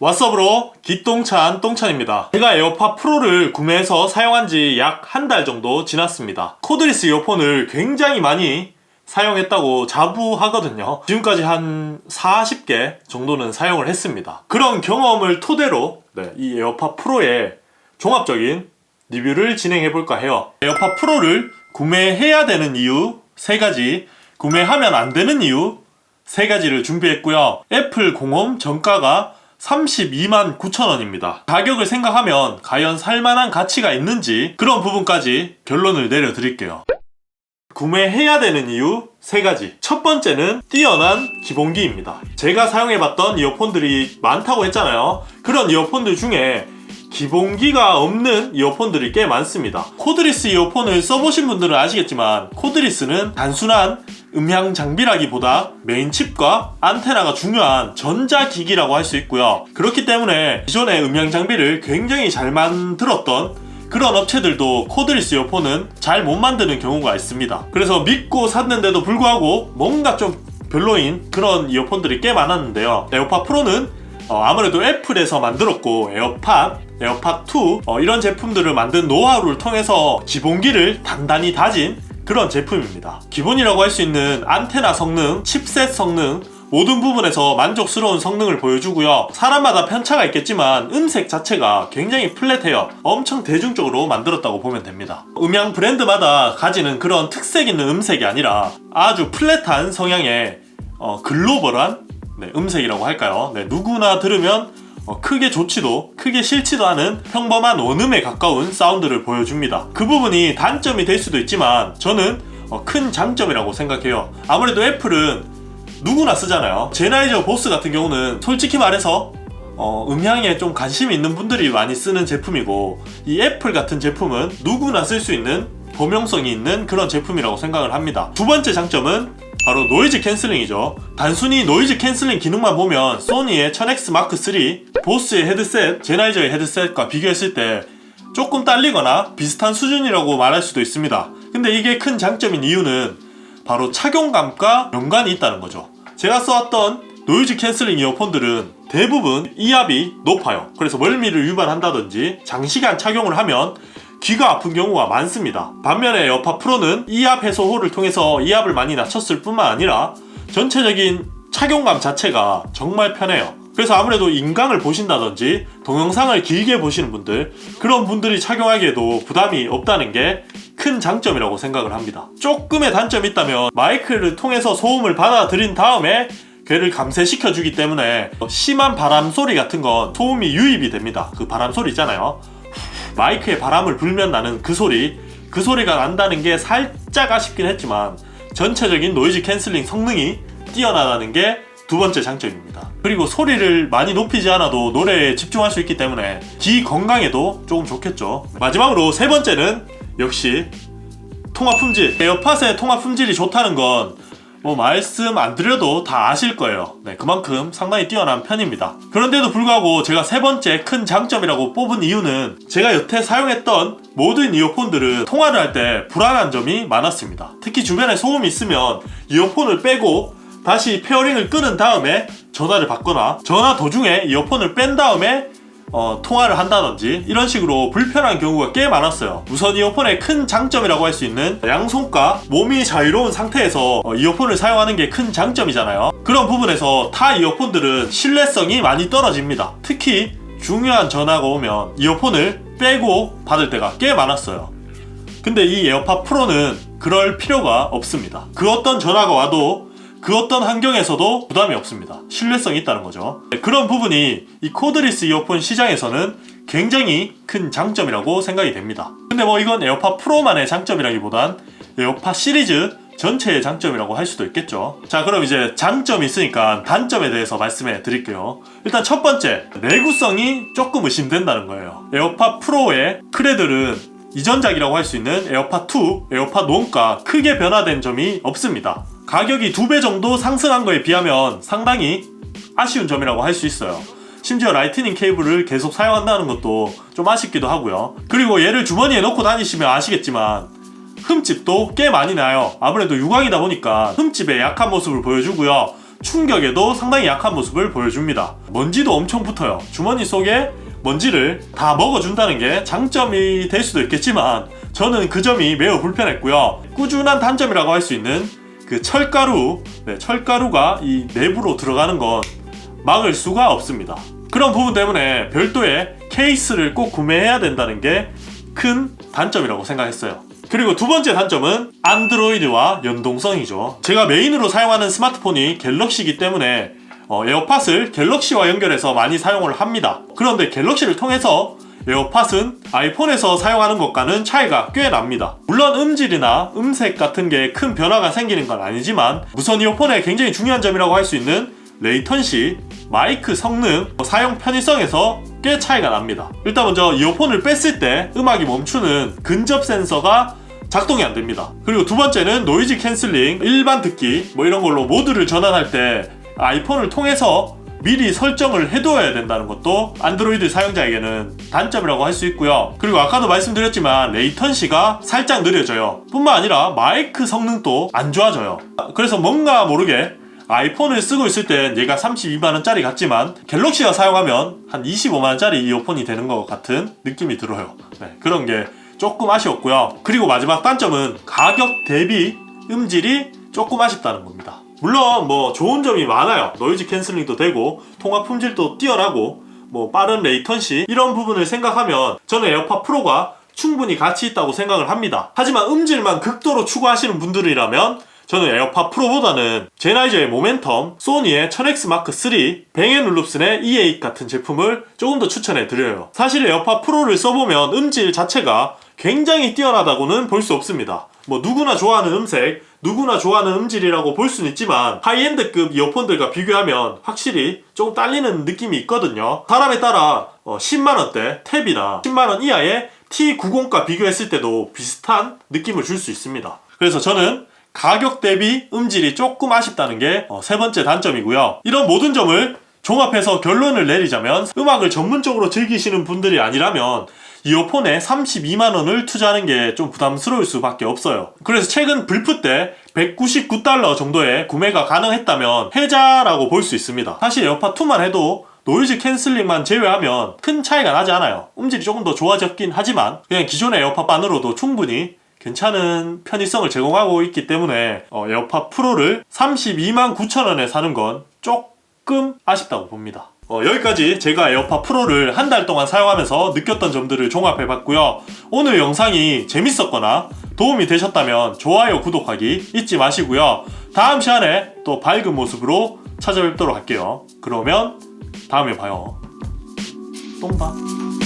왓썹으로 기똥찬 똥찬입니다. 제가 에어팟 프로를 구매해서 사용한 지 약 한 달 정도 지났습니다. 코드리스 이어폰을 굉장히 많이 사용했다고 자부하거든요. 지금까지 한 40개 정도는 사용을 했습니다. 그런 경험을 토대로 네, 이 에어팟 프로의 종합적인 리뷰를 진행해 볼까 해요. 에어팟 프로를 구매해야 되는 이유 세 가지, 구매하면 안 되는 이유 세 가지를 준비했고요. 애플 공홈 정가가 32만 9천 원입니다. 가격을 생각하면 과연 살만한 가치가 있는지 그런 부분까지 결론을 내려드릴게요. 구매해야 되는 이유 세 가지. 첫 번째는 뛰어난 기본기입니다. 제가 사용해봤던 이어폰들이 많다고 했잖아요. 그런 이어폰들 중에 기본기가 없는 이어폰들이 꽤 많습니다. 코드리스 이어폰을 써보신 분들은 아시겠지만 코드리스는 단순한 음향 장비라기보다 메인 칩과 안테나가 중요한 전자기기라고 할 수 있고요. 그렇기 때문에 기존의 음향 장비를 굉장히 잘 만들었던 그런 업체들도 코드리스 이어폰은 잘 못 만드는 경우가 있습니다. 그래서 믿고 샀는데도 불구하고 뭔가 좀 별로인 그런 이어폰들이 꽤 많았는데요. 에어팟 프로는 어, 아무래도 애플에서 만들었고 에어팟, 에어팟2 어, 이런 제품들을 만든 노하우를 통해서 기본기를 단단히 다진 그런 제품입니다. 기본이라고 할 수 있는 안테나 성능, 칩셋 성능 모든 부분에서 만족스러운 성능을 보여주고요. 사람마다 편차가 있겠지만 음색 자체가 굉장히 플랫해요. 엄청 대중적으로 만들었다고 보면 됩니다. 음향 브랜드마다 가지는 그런 특색 있는 음색이 아니라 아주 플랫한 성향의 어, 글로벌한 네, 음색이라고 할까요? 네, 누구나 들으면 어, 크게 좋지도 크게 싫지도 않은 평범한 원음에 가까운 사운드를 보여줍니다. 그 부분이 단점이 될 수도 있지만 저는 어, 큰 장점이라고 생각해요. 아무래도 애플은 누구나 쓰잖아요. 제나이저 보스 같은 경우는 솔직히 말해서 어, 음향에 좀 관심이 있는 분들이 많이 쓰는 제품이고 이 애플 같은 제품은 누구나 쓸 수 있는 범용성이 있는 그런 제품이라고 생각을 합니다. 두 번째 장점은 바로 노이즈 캔슬링이죠. 단순히 노이즈 캔슬링 기능만 보면 소니의 1000X 마크 3, 보스의 헤드셋, 제나이저의 헤드셋과 비교했을 때 조금 딸리거나 비슷한 수준이라고 말할 수도 있습니다. 근데 이게 큰 장점인 이유는 바로 착용감과 연관이 있다는 거죠. 제가 써왔던 노이즈 캔슬링 이어폰들은 대부분 이압이 높아요. 그래서 멀미를 유발한다든지 장시간 착용을 하면 귀가 아픈 경우가 많습니다. 반면에 에어팟 프로는 이압 해소호를 통해서 이압을 많이 낮췄을 뿐만 아니라 전체적인 착용감 자체가 정말 편해요. 그래서 아무래도 인강을 보신다든지 동영상을 길게 보시는 분들 그런 분들이 착용하기에도 부담이 없다는 게 큰 장점이라고 생각을 합니다. 조금의 단점이 있다면 마이크를 통해서 소음을 받아들인 다음에 괴를 감쇄시켜 주기 때문에 심한 바람 소리 같은 건 소음이 유입이 됩니다. 그 바람 소리 있잖아요. 마이크에 바람을 불면 나는 그 소리, 그 소리가 난다는 게 살짝 아쉽긴 했지만 전체적인 노이즈 캔슬링 성능이 뛰어나다는 게 두 번째 장점입니다. 그리고 소리를 많이 높이지 않아도 노래에 집중할 수 있기 때문에 귀 건강에도 조금 좋겠죠. 마지막으로 세 번째는 역시 통화 품질. 에어팟의 통화 품질이 좋다는 건 뭐 말씀 안 드려도 다 아실 거예요. 네, 그만큼 상당히 뛰어난 편입니다. 그런데도 불구하고 제가 세 번째 큰 장점이라고 뽑은 이유는 제가 여태 사용했던 모든 이어폰들은 통화를 할 때 불안한 점이 많았습니다. 특히 주변에 소음이 있으면 이어폰을 빼고 다시 페어링을 끄는 다음에 전화를 받거나 전화 도중에 이어폰을 뺀 다음에 어, 통화를 한다든지 이런 식으로 불편한 경우가 꽤 많았어요. 우선 이어폰의 큰 장점이라고 할 수 있는 양손과 몸이 자유로운 상태에서 어, 이어폰을 사용하는 게 큰 장점이잖아요. 그런 부분에서 타 이어폰들은 신뢰성이 많이 떨어집니다. 특히 중요한 전화가 오면 이어폰을 빼고 받을 때가 꽤 많았어요. 근데 이 에어팟 프로는 그럴 필요가 없습니다. 그 어떤 전화가 와도 그 어떤 환경에서도 부담이 없습니다. 신뢰성이 있다는 거죠. 네, 그런 부분이 이 코드리스 이어폰 시장에서는 굉장히 큰 장점이라고 생각이 됩니다. 근데 뭐 이건 에어팟 프로만의 장점이라기보단 에어팟 시리즈 전체의 장점이라고 할 수도 있겠죠. 자, 그럼 이제 장점이 있으니까 단점에 대해서 말씀해 드릴게요. 일단 첫 번째, 내구성이 조금 의심된다는 거예요. 에어팟 프로의 크레들은 이전작이라고 할 수 있는 에어팟 2, 에어팟 론과 크게 변화된 점이 없습니다. 가격이 두 배 정도 상승한 거에 비하면 상당히 아쉬운 점이라고 할 수 있어요. 심지어 라이트닝 케이블을 계속 사용한다는 것도 좀 아쉽기도 하고요. 그리고 얘를 주머니에 넣고 다니시면 아시겠지만 흠집도 꽤 많이 나요. 아무래도 유광이다 보니까 흠집의 약한 모습을 보여주고요. 충격에도 상당히 약한 모습을 보여줍니다. 먼지도 엄청 붙어요. 주머니 속에 먼지를 다 먹어준다는 게 장점이 될 수도 있겠지만 저는 그 점이 매우 불편했고요. 꾸준한 단점이라고 할 수 있는 그 철가루, 네, 철가루가 이 내부로 들어가는 건 막을 수가 없습니다. 그런 부분 때문에 별도의 케이스를 꼭 구매해야 된다는 게 큰 단점이라고 생각했어요. 그리고 두 번째 단점은 안드로이드와 연동성이죠. 제가 메인으로 사용하는 스마트폰이 갤럭시이기 때문에 어, 에어팟을 갤럭시와 연결해서 많이 사용을 합니다. 그런데 갤럭시를 통해서 에어팟은 아이폰에서 사용하는 것과는 차이가 꽤 납니다. 물론 음질이나 음색 같은 게 큰 변화가 생기는 건 아니지만 무선 이어폰의 굉장히 중요한 점이라고 할 수 있는 레이턴시, 마이크 성능, 사용 편의성에서 꽤 차이가 납니다. 일단 먼저 이어폰을 뺐을 때 음악이 멈추는 근접 센서가 작동이 안 됩니다. 그리고 두 번째는 노이즈 캔슬링, 일반 듣기 뭐 이런 걸로 모드를 전환할 때 아이폰을 통해서 미리 설정을 해둬야 된다는 것도 안드로이드 사용자에게는 단점이라고 할 수 있고요. 그리고 아까도 말씀드렸지만 레이턴시가 살짝 느려져요. 뿐만 아니라 마이크 성능도 안 좋아져요. 그래서 뭔가 모르게 아이폰을 쓰고 있을 땐 얘가 32만원짜리 같지만 갤럭시가 사용하면 한 25만원짜리 이어폰이 되는 것 같은 느낌이 들어요. 네, 그런 게 조금 아쉬웠고요. 그리고 마지막 단점은 가격 대비 음질이 조금 아쉽다는 겁니다. 물론 뭐 좋은 점이 많아요. 노이즈 캔슬링도 되고 통화 품질도 뛰어나고 뭐 빠른 레이턴시 이런 부분을 생각하면 저는 에어팟 프로가 충분히 가치 있다고 생각을 합니다. 하지만 음질만 극도로 추구하시는 분들이라면 저는 에어팟 프로보다는 제나이저의 모멘텀, 소니의 1000X 마크 3, 뱅앤올룹슨의 E8 같은 제품을 조금 더 추천해 드려요. 사실 에어팟 프로를 써보면 음질 자체가 굉장히 뛰어나다고는 볼 수 없습니다. 뭐 누구나 좋아하는 음색, 누구나 좋아하는 음질이라고 볼 수는 있지만 하이엔드급 이어폰들과 비교하면 확실히 조금 딸리는 느낌이 있거든요. 사람에 따라 10만원대 탭이나 10만원 이하의 T90과 비교했을 때도 비슷한 느낌을 줄 수 있습니다. 그래서 저는 가격 대비 음질이 조금 아쉽다는 게 어, 세 번째 단점이고요. 이런 모든 점을 종합해서 결론을 내리자면 음악을 전문적으로 즐기시는 분들이 아니라면 이어폰에 32만원을 투자하는 게 좀 부담스러울 수밖에 없어요. 그래서 최근 불프 때 199달러 정도에 구매가 가능했다면 혜자라고 볼 수 있습니다. 사실 에어팟2만 해도 노이즈 캔슬링만 제외하면 큰 차이가 나지 않아요. 음질이 조금 더 좋아졌긴 하지만 그냥 기존의 에어팟만으로도 충분히 괜찮은 편의성을 제공하고 있기 때문에 어, 에어팟 프로를 32만 9천원에 사는 건 조금 아쉽다고 봅니다. 어, 여기까지 제가 에어팟 프로를 한 달 동안 사용하면서 느꼈던 점들을 종합해 봤고요. 오늘 영상이 재밌었거나 도움이 되셨다면 좋아요, 구독하기 잊지 마시고요. 다음 시간에 또 밝은 모습으로 찾아뵙도록 할게요. 그러면 다음에 봐요. 똥 봐. 똥.